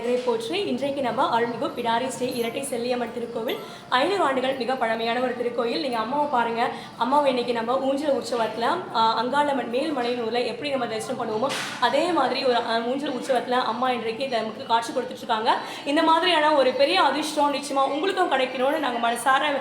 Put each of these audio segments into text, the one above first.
நகரை போற்று இன்றைக்கு நம்ம அருள்மிகு பிடாரி ஸ்ரீ இரட்டை செல்லியம்மன் திருக்கோவில் ஐநூறு ஆண்டுகள் மிக பழமையான ஒரு திருக்கோயில். நீங்கள் அம்மாவை பாருங்கள் அம்மாவை இன்னைக்கு நம்ம ஊஞ்சல் உற்சவத்தில் அங்காளம்மன் மேல்மலையனூரில் எப்படி நம்ம தரிசனம் பண்ணுவோமோ அதே மாதிரி ஒரு ஊஞ்சல் உற்சவத்தில் அம்மா இன்றைக்கு இதை நமக்கு காட்சி கொடுத்துட்ருக்காங்க. இந்த மாதிரியான ஒரு பெரிய அதிர்ஷ்டம் நிச்சயமாக உங்களுக்கும் கிடைக்கணும்னு நாங்கள் மனசார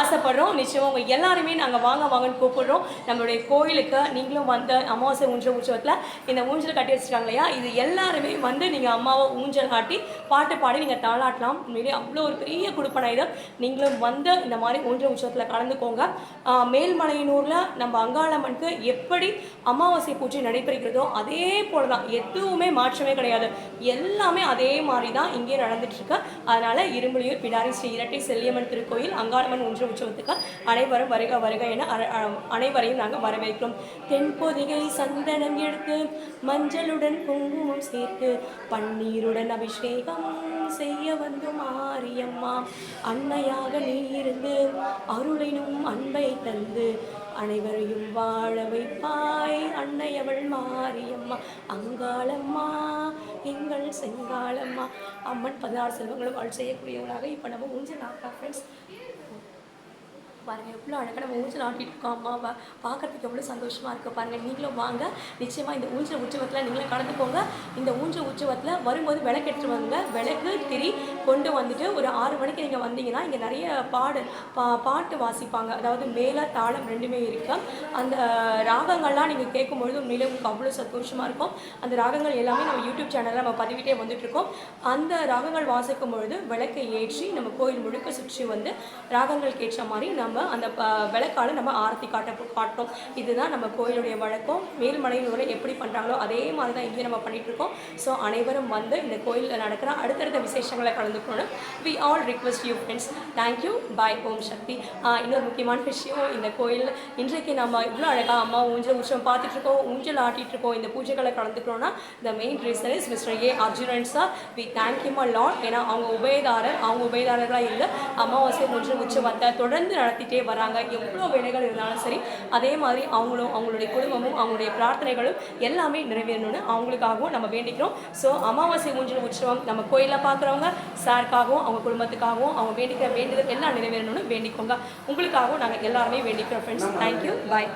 ஆசைப்படுறோம். நிச்சயமாக உங்கள் எல்லாருமே நாங்கள் வாங்க வாங்கன்னு கூப்பிடுறோம். நம்மளுடைய கோயிலுக்கு நீங்களும் வந்த அமாவாசை ஊஞ்சல் உற்சவத்தில் இந்த ஊஞ்சல் கட்டி வச்சிருக்காங்க இல்லையா? இது எல்லாருமே வந்து நீங்கள் அம்மாவை ஊஞ்சல் காட்டி பாட்டு பாடி நீங்கள் தாளாட்டலாம். உண்மையிலே அவ்வளோ ஒரு பெரிய கொடுப்பனை இது. நீங்களும் வந்து இந்த மாதிரி ஒன்றிய உற்சவத்தில் கலந்துக்கோங்க. மேல்மலையனூரில் நம்ம அங்காளம்மனுக்கு எப்படி அமாவாசை பூஜை நடைபெறுகிறதோ அதே போல தான் எதுவுமே மாற்றமே கிடையாது. எல்லாமே அதே மாதிரி தான் இங்கே நடந்துட்டுருக்கு. அதனால் அதனால இரும்புலியூர் பிடாரி ஸ்ரீ இரட்டை செல்லியம்மன் திருக்கோயில் அங்காளம்மன் ஊஞ்சல் உற்சவத்துக்கு அனைவரும் வருக வருக என அனைவரையும் நாங்கள் வரவேற்கிறோம். தென்பொதிகை சந்தனம் எடுத்து மஞ்சளுடன் குங்குமம் சேர்த்து பன்னீருடன் அபிஷேகம் செய்ய வந்து மாரியம்மா அன்னையாக நீ இருந்து அருளினும் அன்பை தந்து அனைவரையும் வாழ வைப்பாய் அன்னையவள் மாரியம்மா. அங்காளம்மா எங்கள் செங்காளம்மா. அம்மன் பதினாறு செல்வங்களும் வாழ் செய்யக்கூடியவராக இப்போ நம்ம ஊஞ்சல் ஆட்டா ஃப்ரெண்ட்ஸ் பாருங்கள் எவ்வளோ அழகாக நம்ம ஊஞ்சல் ஆட்டிட்டு இருக்கோம் அம்மாவை பார்க்கறதுக்கு எவ்வளோ சந்தோஷமாக இருக்கு பாருங்கள் நீங்களும் வாங்க. நிச்சயமாக இந்த ஊஞ்சல் உற்சவத்தில் நீங்களும் கலந்துக்கோங்க. இந்த ஊஞ்சல் உற்சவத்தில் வரும்போது விளக்கு எடுத்துட்டு வாங்க விளக்கு திரி கொண்டு வந்துட்டு ஒரு ஆறு மணிக்கு நீங்கள் வந்தீங்கன்னா இங்கே நிறைய பாடு பா பாட்டு வாசிப்பாங்க. அதாவது மேலே தாளம் ரெண்டுமே இருக்கு. அந்த ராகங்கள்லாம் நீங்கள் கேட்கும்பொழுது உண்மையிலே உங்களுக்கு அவ்வளோ சந்தோஷமாக இருக்கும். அந்த ராகங்கள் எல்லாமே நம்ம யூடியூப் சேனலில் நம்ம பதிவிட்டே வந்துட்டுருக்கோம். அந்த ராகங்கள் வாசிக்கும் பொழுது விளக்கை ஏற்றி நம்ம கோயில் முழுக்க சுற்றி வந்து ராகங்களுக்கு ஏற்ற மாதிரி நம்ம அந்த ப- விளக்கால நம்ம ஆரத்தி காட்ட காட்டணும் இதுதான் நம்ம கோயிலுடைய வழக்கம். மேல்மலையினூரை எப்படி பண்ணுறாங்களோ அதே மாதிரி தான் இங்கேயும் நம்ம பண்ணிட்டு இருக்கோம் ஸோ அனைவரும் வந்து இந்த கோயிலில் நடக்கிற அடுத்தடுத்த விசேஷங்களை கலந்துக்கணும் we all request you friends thank you bye Om Shakti இன்னொரு முக்கியமான விஷயம். இந்த கோயில் இன்றைக்கு நம்ம இவ்வளோ அழகாக அம்மா ஊஞ்சல் உற்சவம் பார்த்துட்டு இருக்கோம் ஊஞ்சல் ஆட்டிகிட்ருக்கோம் இருக்கோம் இந்த பூஜைகளை கலந்துக்கிறோம்னா the main reason is mister A Arjunan sir we thank a lot ஏன்னா அவங்க உபயதாரர் அவங்க உபயதாரர்களாக இருந்து அமாவாசை ஒன்று உற்சவத்தை தொடர்ந்து நடத்திட்டு வராங்க. எவ்வளோ வேலைகள் இருந்தாலும் சரி அதே மாதிரி அவங்களும் அவங்களுடைய குடும்பமும் அவங்களுடைய பிரார்த்தனைகளும் எல்லாமே நிறைவேறணும்னு அவங்களுக்காகவும் நம்ம வேண்டிக்கிறோம். ஸோ அமாவாசை ஊஞ்சல் உற்சவம் நம்ம கோயிலில் பார்க்குறவங்க சாருக்காகவும் அவங்க குடும்பத்துக்காகவும் அவங்க வேண்டிக்கிற வேண்டுதல் எல்லாம் நிறைவேறணும்னு வேண்டிக்கோங்க. உங்களுக்காகவும் நாங்கள் எல்லாருமே வேண்டிக்கிறோம் ஃப்ரெண்ட்ஸ் தேங்க்யூ பாய்